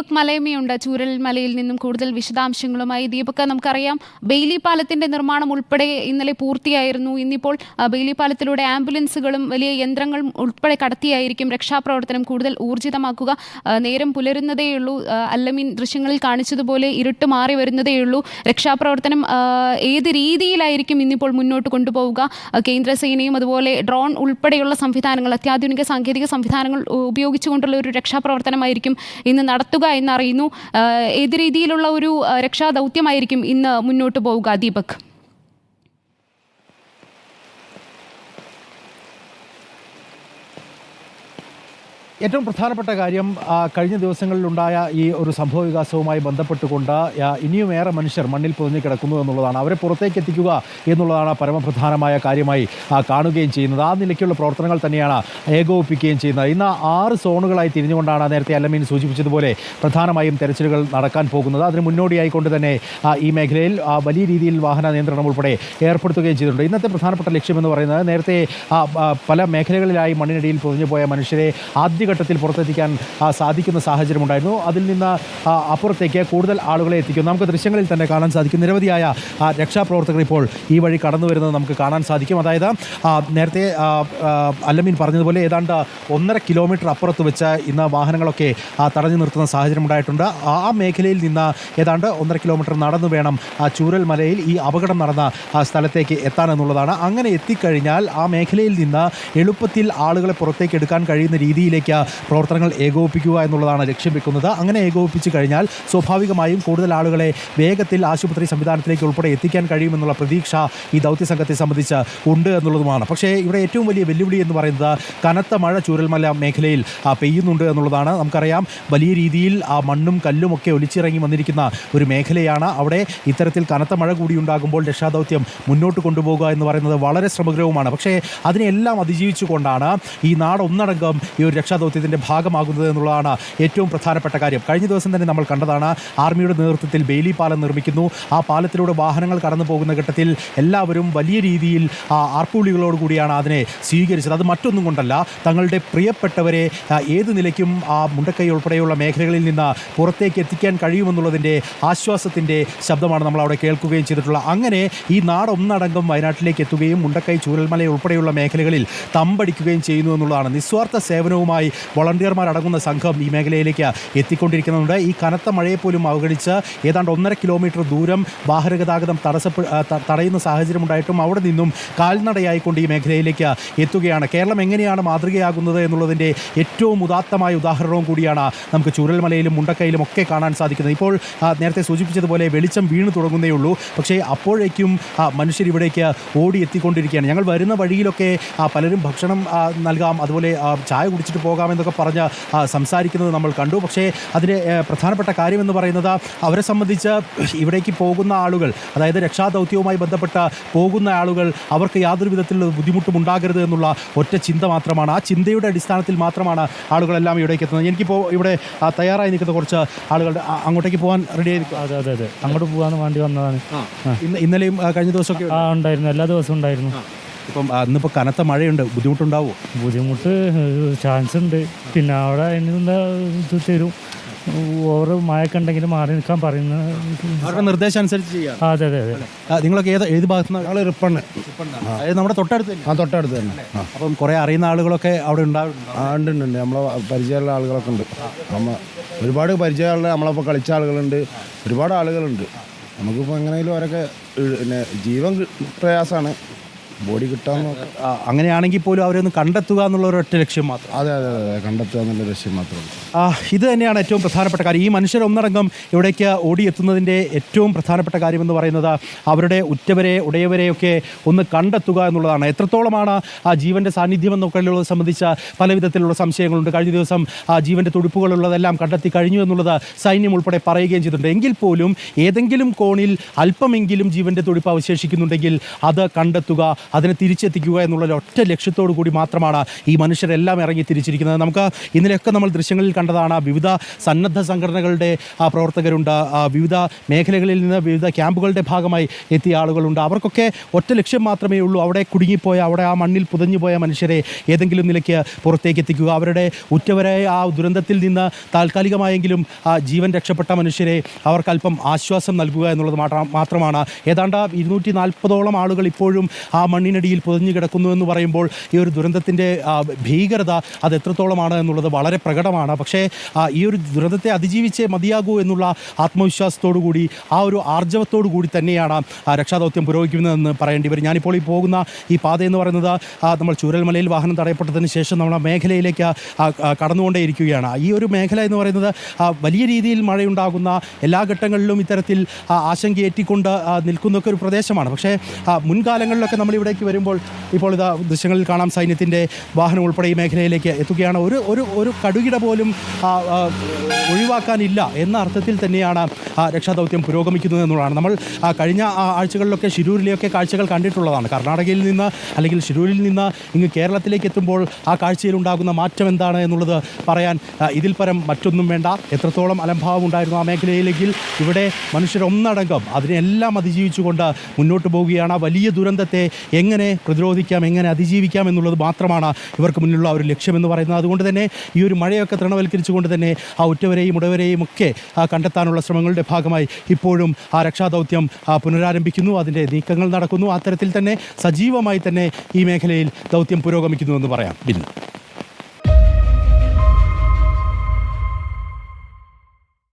ദീപക് മലയമ്മയുണ്ട്. ചൂരൽ മലയിൽ നിന്നും കൂടുതൽ വിശദാംശങ്ങളുമായി ദീപക് നമുക്കറിയാം. ബെയിലി പാലത്തിന്റെ നിർമ്മാണം ഉൾപ്പെടെ ഇന്നലെ പൂർത്തിയായിരുന്നു. ഇന്നിപ്പോൾ ബെയിലി പാലത്തിലൂടെ ആംബുലൻസുകളും വലിയ യന്ത്രങ്ങളും ഉൾപ്പെടെ കടത്തിയായിരിക്കും രക്ഷാപ്രവർത്തനം കൂടുതൽ ഊർജിതമാക്കുക. നേരം പുലരുന്നതേയുള്ളൂ. അല്ലമീൻ ദൃശ്യങ്ങളിൽ കാണിച്ചതുപോലെ ഇരുട്ട് മാറി വരുന്നതേയുള്ളൂ. രക്ഷാപ്രവർത്തനം ഏത് രീതിയിലായിരിക്കും ഇന്നിപ്പോൾ മുന്നോട്ട് കൊണ്ടുപോവുക? കേന്ദ്രസേനയും അതുപോലെ ഡ്രോൺ ഉൾപ്പെടെയുള്ള സംവിധാനങ്ങൾ അത്യാധുനിക സാങ്കേതിക സംവിധാനങ്ങൾ ഉപയോഗിച്ചുകൊണ്ടുള്ള ഒരു രക്ഷാപ്രവർത്തനമായിരിക്കും ഇന്ന് നടത്തുക എന്നറിയുന്നു ഏത് രീതിയിലുള്ള ഒരു ആ, രക്ഷാ ദൗത്യമായിരിക്കും ഇന്ന് മുന്നോട്ട് പോവുക ദീപക്? ഏറ്റവും പ്രധാനപ്പെട്ട കാര്യം കഴിഞ്ഞ ദിവസങ്ങളിലുണ്ടായ ഈ ഒരു സംഭവ വികാസവുമായി ബന്ധപ്പെട്ടുകൊണ്ട് ഇനിയും ഏറെ മനുഷ്യർ മണ്ണിൽ പൊതിഞ്ഞു കിടക്കുന്നു എന്നുള്ളതാണ്. അവരെ പുറത്തേക്ക് എത്തിക്കുക എന്നുള്ളതാണ് പരമപ്രധാനമായ കാര്യമായി കാണുകയും ചെയ്യുന്നത്. ആ നിലയ്ക്കുള്ള പ്രവർത്തനങ്ങൾ തന്നെയാണ് ഏകോപിപ്പിക്കുകയും ചെയ്യുന്നത്. ഇന്ന് ആറ് സോണുകളായി തിരിഞ്ഞുകൊണ്ടാണ് നേരത്തെ അല്ലമീൻ സൂചിപ്പിച്ചതുപോലെ പ്രധാനമായും തെരച്ചിലുകൾ നടക്കാൻ പോകുന്നത്. അതിന് മുന്നോടിയായിക്കൊണ്ട് തന്നെ ഈ മേഖലയിൽ വലിയ രീതിയിൽ വാഹന നിയന്ത്രണം ഉൾപ്പെടെ ഏർപ്പെടുത്തുകയും ചെയ്തിട്ടുണ്ട്. ഇന്നത്തെ പ്രധാനപ്പെട്ട ലക്ഷ്യമെന്ന് പറയുന്നത് നേരത്തെ പല മേഖലകളിലായി മണ്ണിനടിയിൽ പൊതിഞ്ഞു പോയ മനുഷ്യരെ ആദ്യഘട്ടത്തിൽ പുറത്തെത്തിക്കാൻ സാധിക്കുന്ന സാഹചര്യമുണ്ടായിരുന്നു. അതിൽ നിന്ന് അപ്പുറത്തേക്ക് കൂടുതൽ ആളുകളെ എത്തിക്കും. നമുക്ക് ദൃശ്യങ്ങളിൽ തന്നെ കാണാൻ സാധിക്കും. നിരവധിയായ രക്ഷാപ്രവർത്തകർ ഇപ്പോൾ ഈ വഴി കടന്നു വരുന്നത് നമുക്ക് കാണാൻ സാധിക്കും. അതായത് നേരത്തെ അല്ലമീൻ പറഞ്ഞതുപോലെ ഏതാണ്ട് ഒന്നര കിലോമീറ്റർ അപ്പുറത്ത് വെച്ച് ഇന്ന് വാഹനങ്ങളൊക്കെ തടഞ്ഞു നിർത്തുന്ന സാഹചര്യം ഉണ്ടായിട്ടുണ്ട്. ആ മേഖലയിൽ നിന്ന് ഏതാണ്ട് ഒന്നര കിലോമീറ്റർ നടന്നു വേണം ചൂരൽ മലയിൽ ഈ അപകടം നടന്ന സ്ഥലത്തേക്ക് എത്താനെന്നുള്ളതാണ്. അങ്ങനെ എത്തിക്കഴിഞ്ഞാൽ ആ മേഖലയിൽ നിന്ന് എളുപ്പത്തിൽ ആളുകളെ പുറത്തേക്ക് എടുക്കാൻ കഴിയുന്ന രീതിയിലേക്ക് പ്രവർത്തനങ്ങൾ ഏകോപിപ്പിക്കുക എന്നുള്ളതാണ് ലക്ഷ്യം വെക്കുന്നത്. അങ്ങനെ ഏകോപിപ്പിച്ച് കഴിഞ്ഞാൽ സ്വാഭാവികമായും കൂടുതൽ ആളുകളെ വേഗത്തിൽ ആശുപത്രി സംവിധാനത്തിലേക്ക് ഉൾപ്പെടെ എത്തിക്കാൻ കഴിയുമെന്നുള്ള പ്രതീക്ഷ ഈ ദൗത്യ സംഘത്തെ സംബന്ധിച്ച് ഉണ്ട് എന്നുള്ളതുമാണ്. പക്ഷേ ഇവിടെ ഏറ്റവും വലിയ വെല്ലുവിളി എന്ന് പറയുന്നത് കനത്ത മഴ ചൂരൽമല മേഖലയിൽ പെയ്യുന്നുണ്ട് എന്നുള്ളതാണ്. നമുക്കറിയാം വലിയ രീതിയിൽ ആ മണ്ണും കല്ലും ഒക്കെ ഒലിച്ചിറങ്ങി വന്നിരിക്കുന്ന ഒരു മേഖലയാണ്. അവിടെ ഇത്തരത്തിൽ കനത്ത മഴ കൂടി ഉണ്ടാകുമ്പോൾ രക്ഷാദൗത്യം മുന്നോട്ട് കൊണ്ടുപോകുക എന്ന് പറയുന്നത് വളരെ ശ്രമകരവുമാണ്. പക്ഷേ അതിനെല്ലാം അതിജീവിച്ചുകൊണ്ടാണ് ഈ നാടൊന്നടങ്കം ഈ ഒരു രക്ഷാദൗത്യത്തിന്റെ ഭാഗമാകുന്നത് എന്നുള്ളതാണ് ഏറ്റവും പ്രധാനപ്പെട്ട കാര്യം. കഴിഞ്ഞ ദിവസം തന്നെ നമ്മൾ കണ്ടതാണ് ആർമിയുടെ നേതൃത്വത്തിൽ ബെയിലി പാലം നിർമ്മിക്കുന്നു. ആ പാലത്തിലൂടെ വാഹനങ്ങൾ കടന്നു പോകുന്ന ഘട്ടത്തിൽ എല്ലാവരും വലിയ രീതിയിൽ ആർപ്പുള്ളികളോട് കൂടിയാണ് അതിനെ സ്വീകരിച്ചത്. അത് മറ്റൊന്നും കൊണ്ടല്ല തങ്ങളുടെ പ്രിയപ്പെട്ടവരെ ഏത് നിലയ്ക്കും ആ മുണ്ടക്കൈ ഉൾപ്പെടെയുള്ള മേഖലകളിൽ നിന്ന് പുറത്തേക്ക് എത്തിക്കാൻ കഴിയുമെന്നുള്ളതിന്റെ ആശ്വാസത്തിന്റെ ശബ്ദമാണ് നമ്മൾ അവിടെ കേൾക്കുകയും ചെയ്തിട്ടുള്ളത്. അങ്ങനെ ഈ നാടൊന്നടങ്കം വയനാട്ടിലേക്ക് എത്തുകയും മുണ്ടക്കൈ ചൂരൽമല ഉൾപ്പെടെയുള്ള മേഖലകളിൽ തമ്പടിക്കുകയും ചെയ്യുന്നു എന്നുള്ളതാണ്. നിസ്വാർത്ഥ സേവനവുമായി വളണ്ടിയർമാർ അടങ്ങുന്ന സംഘം ഈ മേഖലയിലേക്ക് എത്തിക്കൊണ്ടിരിക്കുന്നുണ്ട്. ഈ കനത്ത മഴയെ പോലും അവഗണിച്ച് ഏതാണ്ട് ഒന്നര കിലോമീറ്റർ ദൂരം വാഹനഗതാഗതം തടസ്സപ്പെ തടയുന്ന സാഹചര്യമുണ്ടായിട്ടും അവിടെ നിന്നും കാൽനടയായിക്കൊണ്ട് ഈ മേഖലയിലേക്ക് എത്തുകയാണ്. കേരളം എങ്ങനെയാണ് മാതൃകയാകുന്നത് എന്നുള്ളതിന്റെ ഏറ്റവും ഉദാത്തമായ ഉദാഹരണവും കൂടിയാണ് നമുക്ക് ചുരൽമലയിലും മുണ്ടക്കയിലും ഒക്കെ കാണാൻ സാധിക്കുന്നത്. ഇപ്പോൾ നേരത്തെ സൂചിപ്പിച്ചതുപോലെ വെളിച്ചം വീണ് തുടങ്ങുന്നേ ഉള്ളൂ. പക്ഷേ അപ്പോഴേക്കും മനുഷ്യർ ഇവിടേക്ക് ഓടി എത്തിക്കൊണ്ടിരിക്കുകയാണ്. ഞങ്ങൾ വരുന്ന വഴിയിലൊക്കെ പലരും ഭക്ഷണം നൽകാം. അതുപോലെ ചായ കുടിച്ചിട്ട് പോകാമെന്നൊക്കെ പറഞ്ഞ് സംസാരിക്കുന്നത് നമ്മൾ കണ്ടു. പക്ഷേ അതിന് പ്രധാനപ്പെട്ട കാര്യമെന്ന് പറയുന്നത് അവരെ സംബന്ധിച്ച് ഇവിടേക്ക് പോകുന്ന ആളുകൾ അതായത് രക്ഷാദൗത്യവുമായി ബന്ധപ്പെട്ട് പോകുന്ന ആളുകൾ അവർക്ക് യാതൊരു വിധത്തിലുള്ള ബുദ്ധിമുട്ടും ഉണ്ടാകരുത് എന്നുള്ള ഒറ്റ ചിന്ത മാത്രമാണ്. ആ ചിന്തയുടെ അടിസ്ഥാനത്തിൽ മാത്രമാണ് ആളുകളെല്ലാം ഇവിടേക്ക് എത്തുന്നത്. എനിക്കിപ്പോൾ ഇവിടെ തയ്യാറായി നിൽക്കുന്ന കുറച്ച് ആളുകളുടെ അങ്ങോട്ടേക്ക് പോകാൻ റെഡി ആയി അതെ അതെ അതെ. അങ്ങോട്ട് പോകാൻ വേണ്ടി വന്നതാണ്. ഇന്നലെയും കഴിഞ്ഞ ദിവസമൊക്കെ ഉണ്ടായിരുന്നു. എല്ലാ ദിവസവും ഉണ്ടായിരുന്നു. ഇപ്പം അന്നിപ്പോൾ കനത്ത മഴയുണ്ട്. ബുദ്ധിമുട്ടുണ്ടാവുമോ ബുദ്ധിമുട്ട് ചാൻസ് ഉണ്ട് പിന്നെ അവിടെ അതിനുള്ള ഇത് തരും? ഓവർ മഴയൊക്കെ ഉണ്ടെങ്കിൽ മാറി നിൽക്കാൻ പറയുന്ന അവരുടെ നിർദ്ദേശം അനുസരിച്ച് ചെയ്യാം അതെ അതെ അതെ. ആ, നിങ്ങളൊക്കെ ഏത് ഏത് ഭാഗത്ത് ഞങ്ങൾ റിപ്പണ് അതായത് നമ്മുടെ തൊട്ടടുത്ത് തന്നെ. ആ തൊട്ടടുത്ത് തന്നെ. ആ അപ്പം കുറേ അറിയുന്ന ആളുകളൊക്കെ അവിടെ ഉണ്ടാവുന്നുണ്ട്? ആ ഉണ്ട് ഉണ്ട് ഉണ്ട്. നമ്മളെ പരിചയമുള്ള ആളുകളൊക്കെ ഉണ്ട്. നമ്മ ഒരുപാട് പരിചയമുള്ള നമ്മളപ്പോൾ കളിച്ച ആളുകളുണ്ട്. ഒരുപാട് ആളുകളുണ്ട്. നമുക്കിപ്പോൾ എങ്ങനെയെങ്കിലും അവരൊക്കെ ഇ- പിന്നെ ജീവൻ കി- പ്രയാസമാണ് ബോഡി കിട്ടാൻ അങ്ങനെയാണെങ്കിൽ പോലും അവരെ ഒന്ന് കണ്ടെത്തുക എന്നുള്ള ഒരൊറ്റ ലക്ഷ്യം മാത്രം. അതെ അതെ അതെ കണ്ടെത്തുക എന്നുള്ള ലക്ഷ്യം മാത്രം. ആ, ഇത് തന്നെയാണ് ഏറ്റവും പ്രധാനപ്പെട്ട കാര്യം. ഈ മനുഷ്യർ ഒന്നടങ്കം ഇവിടേക്ക് ഓടിയെത്തുന്നതിന്റെ ഏറ്റവും പ്രധാനപ്പെട്ട കാര്യം എന്ന് പറയുന്നത് അവരുടെ ഉറ്റവരെ ഉടയവരെയൊക്കെ ഒന്ന് കണ്ടെത്തുക എന്നുള്ളതാണ്. എത്രത്തോളമാണ് ആ ജീവന്റെ സാന്നിധ്യം എന്നൊക്കെയുള്ളത് സംബന്ധിച്ച പല വിധത്തിലുള്ള സംശയങ്ങളുണ്ട്. കഴിഞ്ഞ ദിവസം ആ ജീവന്റെ തുടിപ്പുകളുള്ളതെല്ലാം കണ്ടെത്തി കഴിഞ്ഞു എന്നുള്ളത് സൈന്യം ഉൾപ്പെടെ പറയുകയും ചെയ്തിട്ടുണ്ട്. എങ്കിൽ പോലും ഏതെങ്കിലും കോണിൽ അല്പമെങ്കിലും ജീവന്റെ തുടിപ്പ് അവശേഷിക്കുന്നുണ്ടെങ്കിൽ അത് കണ്ടെത്തുക അതിനെ തിരിച്ചെത്തിക്കുക എന്നുള്ള ഒറ്റ ലക്ഷ്യത്തോടു കൂടി മാത്രമാണ് ഈ മനുഷ്യരെല്ലാം ഇറങ്ങി തിരിച്ചിരിക്കുന്നത്. നമുക്ക് ഇന്നലെയൊക്കെ നമ്മൾ ദൃശ്യങ്ങളിൽ കണ്ടതാണ് വിവിധ സന്നദ്ധ സംഘടനകളുടെ പ്രവർത്തകരുണ്ട്. വിവിധ മേഖലകളിൽ നിന്ന് വിവിധ ക്യാമ്പുകളുടെ ഭാഗമായി എത്തിയ ആളുകളുണ്ട്. അവർക്കൊക്കെ ഒറ്റ ലക്ഷ്യം മാത്രമേ ഉള്ളൂ. അവിടെ കുടുങ്ങിപ്പോയ അവിടെ ആ മണ്ണിൽ പുതഞ്ഞു പോയ മനുഷ്യരെ ഏതെങ്കിലും നിലയ്ക്ക് പുറത്തേക്ക് എത്തിക്കുക. അവരുടെ ഉറ്റവരായ ആ ദുരന്തത്തിൽ നിന്ന് താൽക്കാലികമായെങ്കിലും ആ ജീവൻ രക്ഷപ്പെട്ട മനുഷ്യരെ അവർക്കല്പം ആശ്വാസം നൽകുക എന്നുള്ളത് മാത്ര- മാത്രമാണ്. ഏതാണ്ട് ഇരുന്നൂറ്റി നാൽപ്പതോളം ആളുകൾ ഇപ്പോഴും ആ മണ്ണിനടിയിൽ പുതഞ്ഞു കിടക്കുന്നു എന്ന് പറയുമ്പോൾ ഈ ഒരു ദുരന്തത്തിന്റെ ഭീകരത അത് എത്രത്തോളമാണ് എന്നുള്ളത് വളരെ പ്രകടമാണ്. പക്ഷേ ഈ ഒരു ദുരന്തത്തെ അതിജീവിച്ചേ മതിയാകൂ എന്നുള്ള ആത്മവിശ്വാസത്തോടു കൂടി ആ ഒരു ആർജവത്തോടു കൂടി തന്നെയാണ് രക്ഷാദൗത്യം പുരോഗമിക്കുന്നതെന്ന് പറയേണ്ടി വരും. ഞാനിപ്പോൾ ഈ പോകുന്ന ഈ പാത എന്ന് പറയുന്നത് നമ്മൾ ചൂരൽമലയിൽ വാഹനം തടയപ്പെട്ടതിന് ശേഷം നമ്മൾ മേഖലയിലേക്ക് കടന്നുകൊണ്ടേയിരിക്കുകയാണ് ഈ ഒരു മേഖല എന്ന് പറയുന്നത് വലിയ രീതിയിൽ മഴയുണ്ടാകുന്ന എല്ലാ ഘട്ടങ്ങളിലും ഇത്തരത്തിൽ ആശങ്കയേറ്റിക്കൊണ്ട് നിൽക്കുന്നൊക്കെ ഒരു പ്രദേശമാണ്. പക്ഷേ മുൻകാലങ്ങളിലൊക്കെ നമ്മൾ ഇവിടേക്ക് വരുമ്പോൾ ഇപ്പോൾ ഇതാ ദൃശ്യങ്ങളിൽ കാണാം സൈന്യത്തിന്റെ വാഹനം ഉൾപ്പെടെ ഈ മേഖലയിലേക്ക് എത്തുകയാണ്. ഒരു ഒരു ഒരു കടുകിട പോലും ഒഴിവാക്കാനില്ല എന്ന അർത്ഥത്തിൽ തന്നെയാണ് രക്ഷാദൗത്യം പുരോഗമിക്കുന്നത് എന്നുള്ളതാണ്. നമ്മൾ കഴിഞ്ഞ ആഴ്ചകളിലൊക്കെ ശിരൂരിലെയൊക്കെ കാഴ്ചകൾ കണ്ടിട്ടുള്ളതാണ്. കർണാടകയിൽ നിന്ന് അല്ലെങ്കിൽ ശിരൂരിൽ നിന്ന് ഇങ്ങ് കേരളത്തിലേക്ക് എത്തുമ്പോൾ ആ കാഴ്ചയിൽ ഉണ്ടാകുന്ന മാറ്റം എന്താണ് എന്നുള്ളത് പറയാൻ ഇതിൽ പരം മറ്റൊന്നും വേണ്ട. എത്രത്തോളം അലംഭാവം ഉണ്ടായിരുന്നു ആ മേഖലയിലെങ്കിൽ ഇവിടെ മനുഷ്യരൊന്നടങ്കം അതിനെല്ലാം അതിജീവിച്ചുകൊണ്ട് മുന്നോട്ട് പോവുകയാണ്. വലിയ ദുരന്തത്തെ എങ്ങനെ പ്രതിരോധിക്കാം എങ്ങനെ അതിജീവിക്കാം എന്നുള്ളത് മാത്രമാണ് ഇവർക്ക് മുന്നിലുള്ള ഒരു ലക്ഷ്യമെന്ന് പറയുന്നത്. അതുകൊണ്ട് തന്നെ ഈ ഒരു മഴയൊക്കെ തൃണവൽക്കരിച്ചുകൊണ്ട് തന്നെ ആ ഉറ്റവരെയും ഉടവരെയും ഒക്കെ കണ്ടെത്താനുള്ള ശ്രമങ്ങളുടെ ഭാഗമായി ഇപ്പോഴും ആ രക്ഷാദൗത്യം പുനരാരംഭിക്കുന്നു. അതിന്റെ നീക്കങ്ങൾ നടക്കുന്നു. അത്തരത്തിൽ തന്നെ സജീവമായി തന്നെ ഈ മേഖലയിൽ ദൗത്യം പുരോഗമിക്കുന്നു എന്ന് പറയാം. ബിന്നു